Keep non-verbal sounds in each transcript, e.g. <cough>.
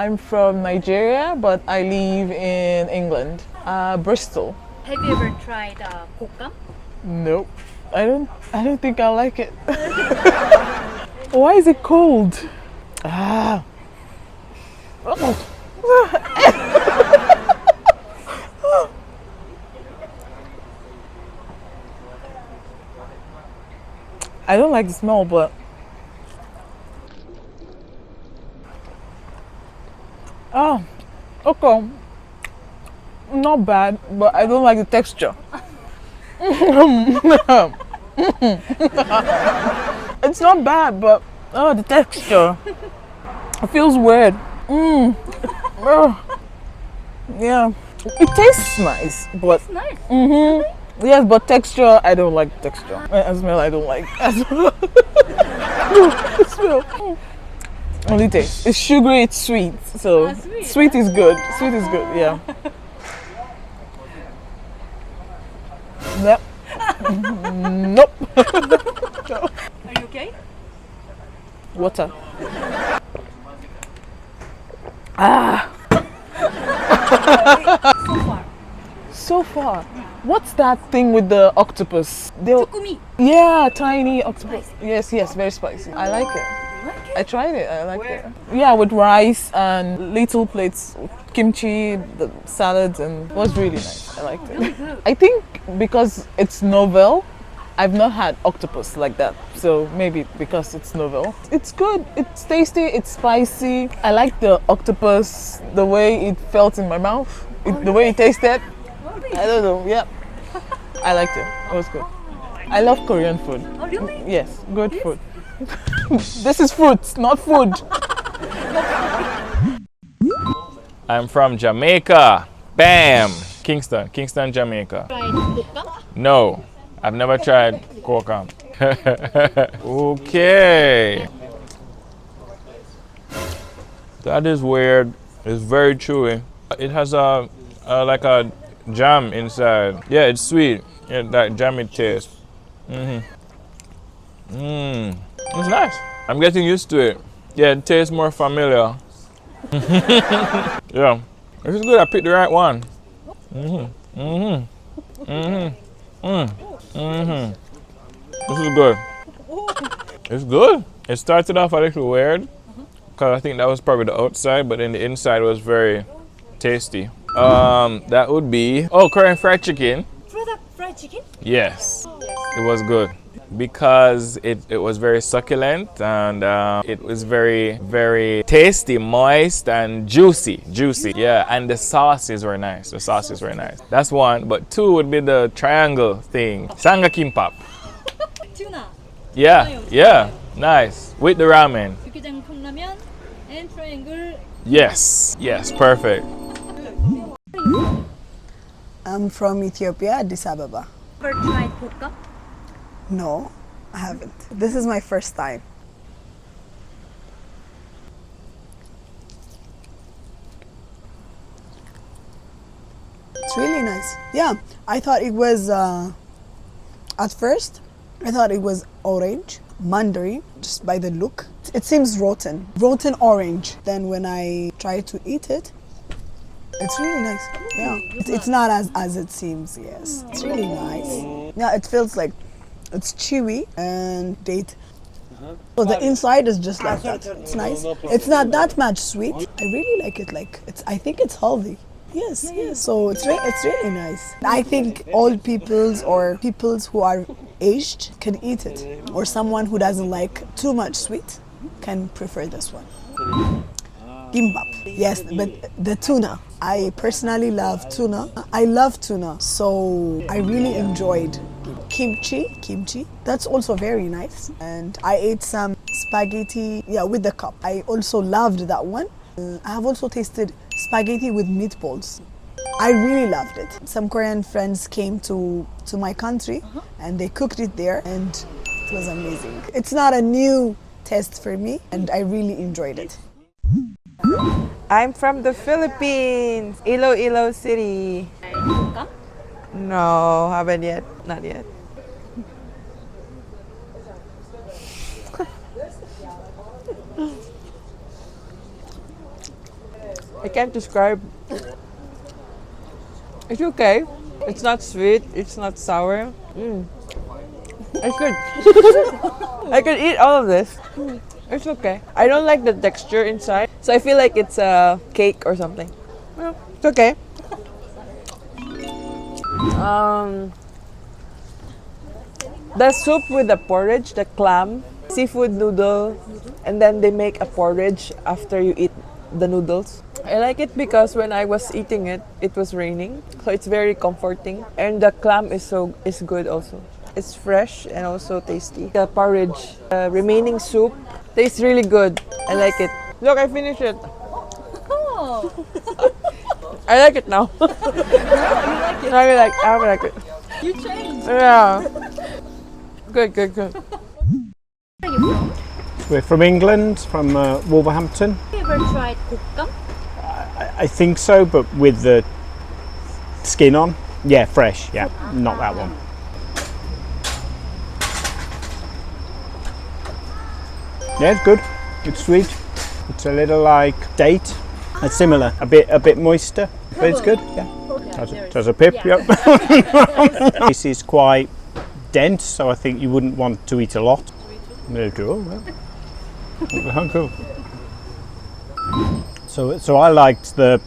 I'm from Nigeria, but I live in England, uh, Bristol. Have you ever tried uh, 곶감? Nope. I don't. I don't think I like it. <laughs> Why is it cold? Ah. <laughs> I don't like the smell, but oh, okay, not bad, but I don't like the texture. <laughs> it's not bad, but oh, the texture. It feels weird. Mm. Ugh. Yeah, it tastes nice, but It's Nice. hmm yes, but texture I don't like texture. Uh, smell I don't like. <laughs> smell. Only taste. It's sugary. It's sweet. So Ah, sweet. sweet is good. Sweet is good. Yeah. Yep. <laughs> nope. Are you okay? Water. Ah, <laughs> So far. so far. What's that thing with the octopus? They'll, yeah, tiny octopus. Yes, yes, very spicy. I like it. Like I tried it. I like it. Yeah, with rice and little plates, kimchi, the salads, and it was really nice. I liked it. I think because it's novel, I've not had octopus like that. So maybe because it's novel. It's good. It's tasty. It's spicy. I like the octopus, the way it felt in my mouth, it, the way it tasted. I don't know. Yeah, I liked it. It was good. I love Korean food. Oh, really? Yes, good food. <laughs> this is fruit, not food. I'm from Jamaica. Bam! Kingston, Kingston, Jamaica. No, I've never tried kokam. <laughs> okay. That is weird. It's very chewy. It has a, a like a jam inside. Yeah, it's sweet. Yeah, that jammy taste. Mhm. Mmm. It's nice. I'm getting used to it. Yeah, it tastes more familiar. <laughs> yeah. This is good. I picked the right one. Mhm. Mhm. Mhm. Mm. Mhm. This is good. It's good. It started off a little weird because I think that was probably the outside, but then the inside was very tasty. Um, that would be oh Korean fried chicken. Product fried chicken? Yes, it was good because it, it was very succulent and uh, it was very very tasty, moist and juicy, juicy. Yeah, and the sauces were nice. The sauces were nice. That's one. But two would be the triangle thing, sanga kimbap. <laughs> Tuna. Yeah, yeah, nice with the ramen. 육개장 컵라면 and triangle. Yes, yes, perfect. I'm from Ethiopia, Addis Ababa. Ever tried 곶감? No, I haven't. This is my first time. It's really nice. Yeah, I thought it was, uh, at first, I thought it was orange, mandarin, just by the look. It seems rotten, rotten orange. Then when I try to eat it, it's really nice. Yeah, it's, it's not as, as it seems, yes. It's really nice. Yeah, it feels like it's chewy and date. So the inside is just like that. It's nice. It's not that much sweet. I really like it. Like it's. I think it's healthy. Yes, yes. So it's re- it's really nice. I think all peoples or peoples who are aged can eat it, <laughs> or someone who doesn't like too much sweet can prefer this one. Gimbap. Yes, but the tuna. I personally love tuna. I love tuna, so I really enjoyed kimchi. Kimchi. That's also very nice. And I ate some spaghetti. Yeah, with the cup. I also loved that one. Uh, I have also tasted spaghetti with meatballs. I really loved it. Some Korean friends came to to my country and they cooked it there, and it was amazing. It's not a new test for me, and I really enjoyed it. I'm from the Philippines, Iloilo City. 곶감? No, haven't yet. Not yet. I can't describe. It's okay. It's not sweet. It's not sour. Mm. It's good. <laughs> I could eat all of this. It's okay. I don't like the texture inside, so I feel like it's a cake or something. Well, it's okay. Um, the soup with the porridge, the clam, seafood noodle, and then they make a porridge after you eat the noodles. I like it because when I was eating it, it was raining, so it's very comforting. And the clam is so is good also. It's fresh and also tasty. The porridge, the remaining soup, tastes really good. I like it. Look, I finished it. Oh, <laughs> I like it now. <laughs> I really like. I like it. you changed. Yeah. Good, good, good. We're from England, from uh, Wolverhampton. Have you ever tried 볶음? I, I think so, but with the skin on. Yeah, fresh. Yeah, not that one. Yeah, it's good. It's sweet. It's a little like date. It's similar, a bit a bit moister, but it's good. Yeah, does a, a pip. Yep. <laughs> this is quite dense, so I think you wouldn't want to eat a lot. You go. Well. How cool. So, so I liked the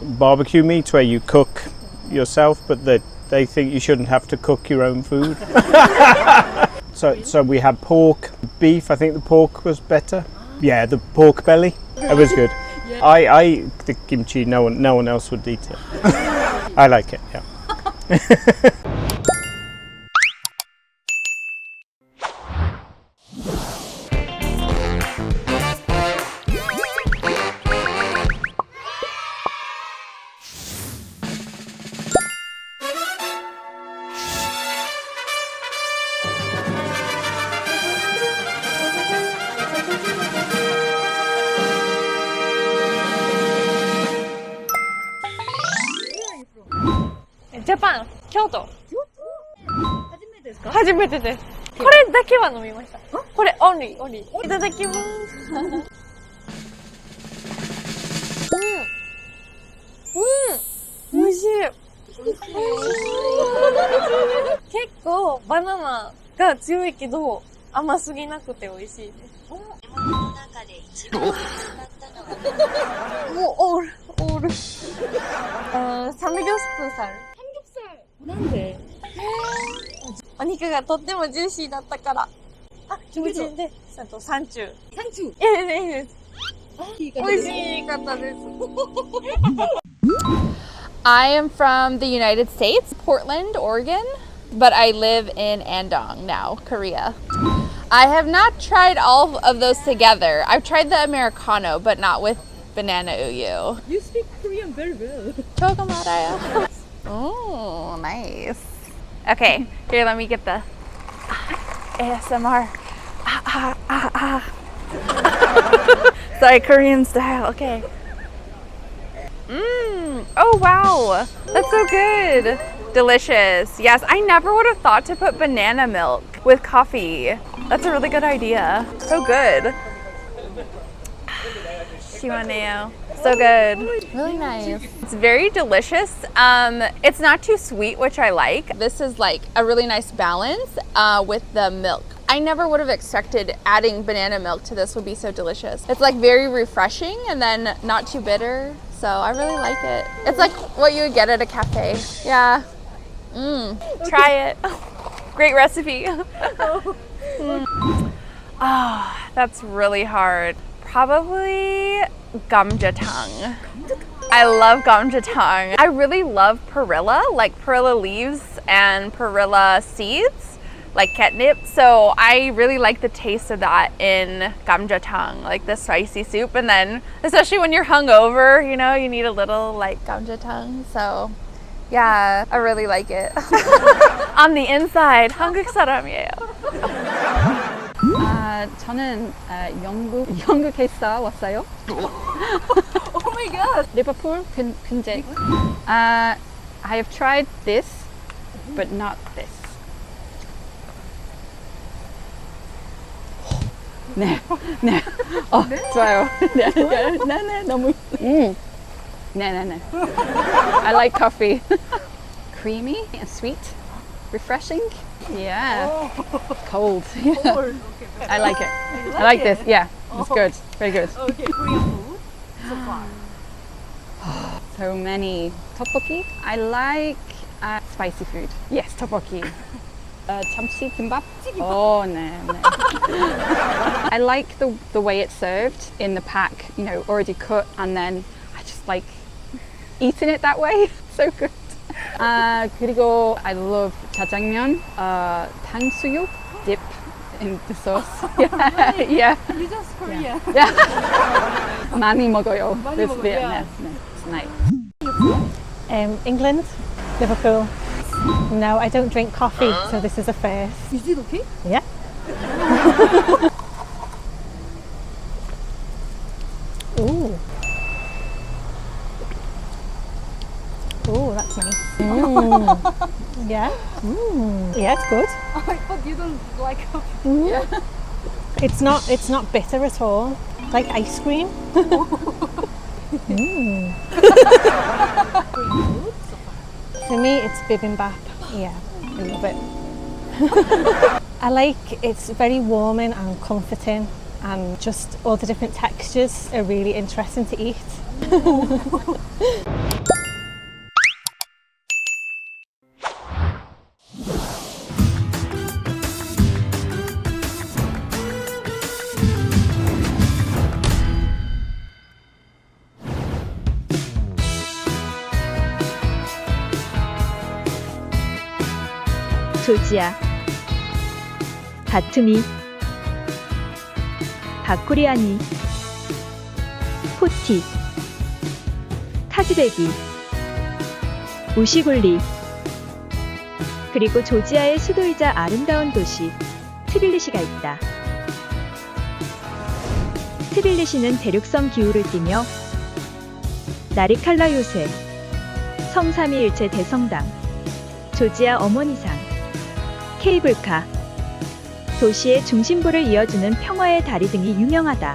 barbecue meat where you cook yourself, but that they think you shouldn't have to cook your own food. <laughs> so, so we had pork, beef. I think the pork was better. Yeah, the pork belly. It was good. I, I the kimchi. No one, no one else would eat it. <laughs> I like it. Yeah. <laughs> 京都。初めてですか？初めてです。これだけは飲みました。これ、オンリー、オンリー。いただきます。うん。うん。美味しい。結構、バナナが強いけど、甘すぎなくて美味しいです。もう、オール、オール。あー、サムギョスプーさん。なんでお肉がとってもジューシーだったから。あ、気持ちいいね。あと、三中。三中いや、いいです。美味しい方です。I <laughs> am from the United States, Portland, Oregon, but I live in Andong now, Korea. I have not tried all of those together. I've tried the Americano, but not with banana uyu. You speak Korean very well. <laughs> Chokamaraya. Oh, nice. Okay, here, let me get the ASMR. Ah, <laughs> ah, ah, ah. Sorry, Korean style. Okay. Mmm. Oh, wow. That's so good. Delicious. Yes, I never would have thought to put banana milk with coffee. That's a really good idea. So good. Shiwaneo. So good. Really nice. It's very delicious. Um, it's not too sweet, which I like. This is like a really nice balance uh, with the milk. I never would have expected adding banana milk to this would be so delicious. It's like very refreshing and then not too bitter. So I really like it. It's like what you would get at a cafe. Yeah. Mmm. Try it. Great recipe. Oh, <laughs> that's really hard. Probably gamjatang. I love gamjatang. I really love perilla, like perilla leaves and perilla seeds, like catnip. So I really like the taste of that in gamjatang, like the spicy soup. And then, especially when you're hungover, you know, you need a little like gamjatang. So yeah, I really like it. <laughs> <laughs> On the inside, 한국 사람이에요. 아, 저는 아, 영국 <laughs> 영국에서 왔어요. <laughs> Oh my god. 리버풀 근, 근제. 아, I have tried this, but not this. 네, 네, 어, 좋아요. 네, 네, 네, 네, 너무. 음, No, no, no. I like coffee. <laughs> Creamy and sweet, refreshing. Yeah. Cold. <laughs> <laughs> Yeah. I like it. I like this. Yeah, it's good. Very good. <laughs> Okay, Korean food so far. <sighs> So many. Tteokbokki. I like uh, spicy food. Yes, tteokbokki. Uh, 참치 kimbap. Oh no, no. I like the the way it's served in the pack. You know, already cut, and then I just like eating it that way. so good. Uh, 그리고 I love jjajangmyeon. Uh, 탕수육 dip in the sauce. <laughs> yeah, <laughs> yeah. You just Korean. <laughs> 많이 먹어요. This 먹어요, Vietnam. yeah. No, it's nice. Um, England, Liverpool. No, I don't drink coffee, so this is a first. Is it okay? Yeah. Ooh, that's nice. Mm. <laughs> yeah. Mm. Yeah, it's good. <laughs> I thought you don't like coffee. It's not. It's not bitter at all. It's like ice cream. <laughs> Mm. For me, it's bibimbap. Yeah, I love it. I like it's very warming and comforting, and just all the different textures are really interesting to eat. 조지아 바투미 바코리아니 포티. 카즈베기. 우시굴리. 그리고 조지아의 수도이자 아름다운 도시 트빌리시가 있다. 트빌리시는 대륙성 기후를 띠며 나리칼라 요새 성삼위일체 대성당 조지아 어머니상 케이블카, 도시의 중심부를 이어주는 평화의 다리 등이 유명하다.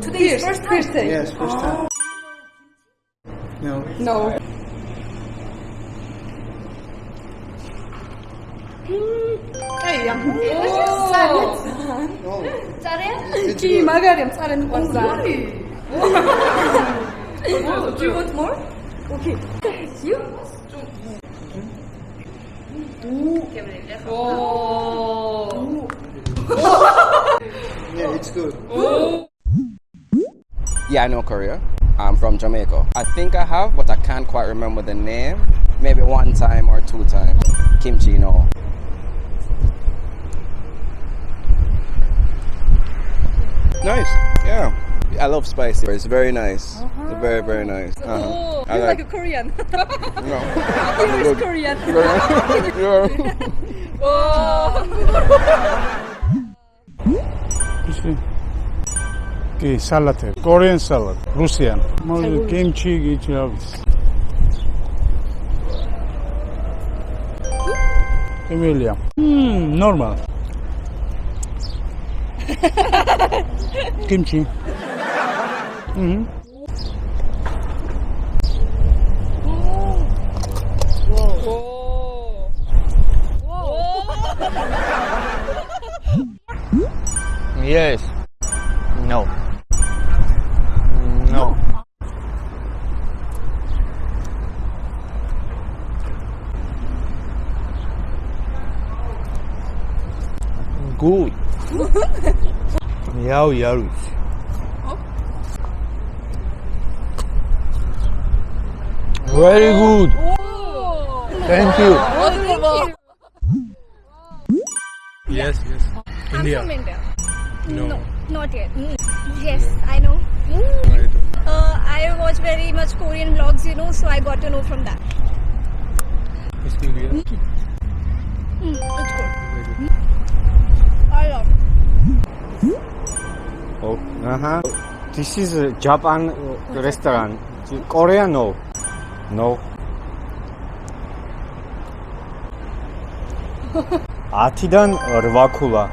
Today is first time. Yes, first time. No. No. ጻሪያ ኪ ማጋሪም ጻሪያ ንቋዛ Do you want more? Okay. You? Oh. yeah, it's good. Yeah, I know Korea. I'm from Jamaica. I think I have, but I can't quite remember the name. Maybe one time or two times. Kimchi, no. Nice. Yeah. I love spicy. It's very nice. It's very, very nice. Uh-huh. I You're like like a Korean. <laughs> <laughs> no. You is Korean. Yeah. Okay, salad. Korean salad. Russian. Może kimchi gitchavis. Emilia. Hmm, normal. <laughs> kimchi. Mhm. Yes. Yao yao. Very good. Thank you. Yes, yes. India. from India. No. Not yet. Yes, I know. Uh, I watch very much Korean vlogs, you know, so I got to know from that. It's good, yeah. Mm, it's good. Oh, uh-huh. This is a Japan restaurant. Korea, no. No. <laughs> Atidan or Vakula?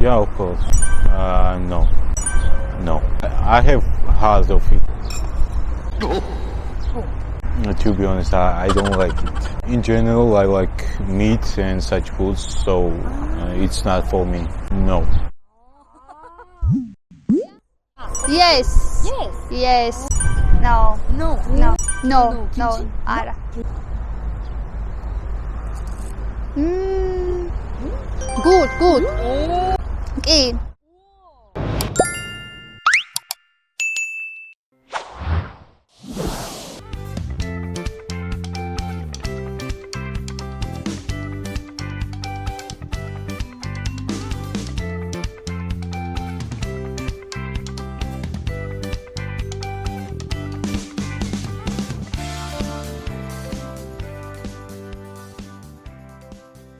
Yeah, of course. Uh, no. No. I have heard of it. Oh. To be honest, I, I, don't like it. In general, I like meat and such foods, so uh, it's not for me. No. Yes. Yes. Yes. No. No. No. No. No. 알아. Mm. Good. Good. Okay.